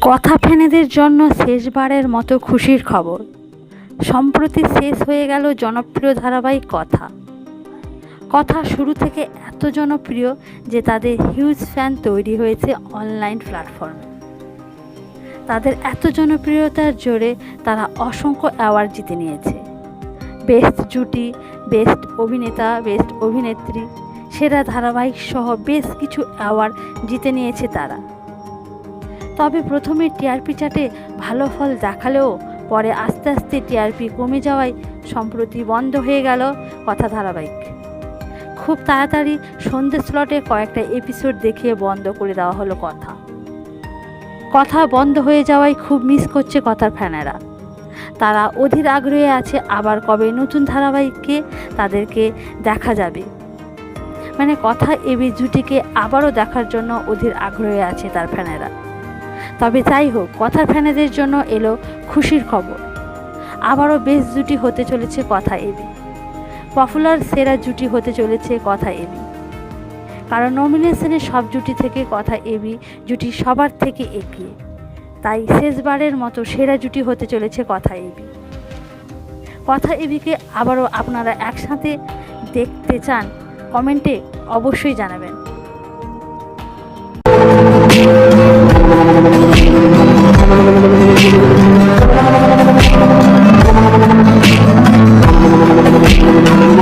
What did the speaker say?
কথা ফেনেদের জন্য শেষবারের মতো খুশির খবর। সম্প্রতি শেষ হয়ে গেল জনপ্রিয় ধারাবাহিক কথা। কথা শুরু থেকে এত জনপ্রিয় যে তাদের হিউজ ফ্যান তৈরি হয়েছে অনলাইন প্ল্যাটফর্মে। তাদের এত জনপ্রিয়তার জোরে তারা অসংখ্য অ্যাওয়ার্ড জিতে নিয়েছে। বেস্ট জুটি, বেস্ট অভিনেতা, বেস্ট অভিনেত্রী, সেরা ধারাবাহিক সহ বেশ কিছু অ্যাওয়ার্ড জিতে নিয়েছে তারা। তবে প্রথমে টিআরপি চার্টে ভালো ফল দেখালেও পরে আস্তে আস্তে টিআরপি কমে যাওয়ায় সম্প্রতি বন্ধ হয়ে গেল কথা ধারাবাহিক। খুব তাড়াতাড়ি সন্ধ্যে স্লটে কয়েকটা এপিসোড দেখিয়ে বন্ধ করে দেওয়া হলো কথা। কথা বন্ধ হয়ে যাওয়ায় খুব মিস করছে কথার ফ্যানেরা। তারা অধীর আগ্রহে আছে আবার কবে নতুন ধারাবাহিককে তাদেরকে দেখা যাবে। মানে কথা এবি জুটিকে আবারও দেখার জন্য অধীর আগ্রহে আছে তার ফ্যানেরা। তবে যাই হোক, কথার ফ্যানেদের জন্য এলো খুশির খবর। আবারও বেশ জুটি হতে চলেছে কথা এবি পপুলার সেরা জুটি হতে চলেছে কথা এবি কারণ নমিনেশনে সব জুটি থেকে কথা এবি জুটি সবার থেকে এগিয়ে তাই শেষবারের মতো সেরা জুটি হতে চলেছে কথা এবি কথা এবিকে আবারও আপনারা একসাথে দেখতে চান, কমেন্টে অবশ্যই জানাবেন। you.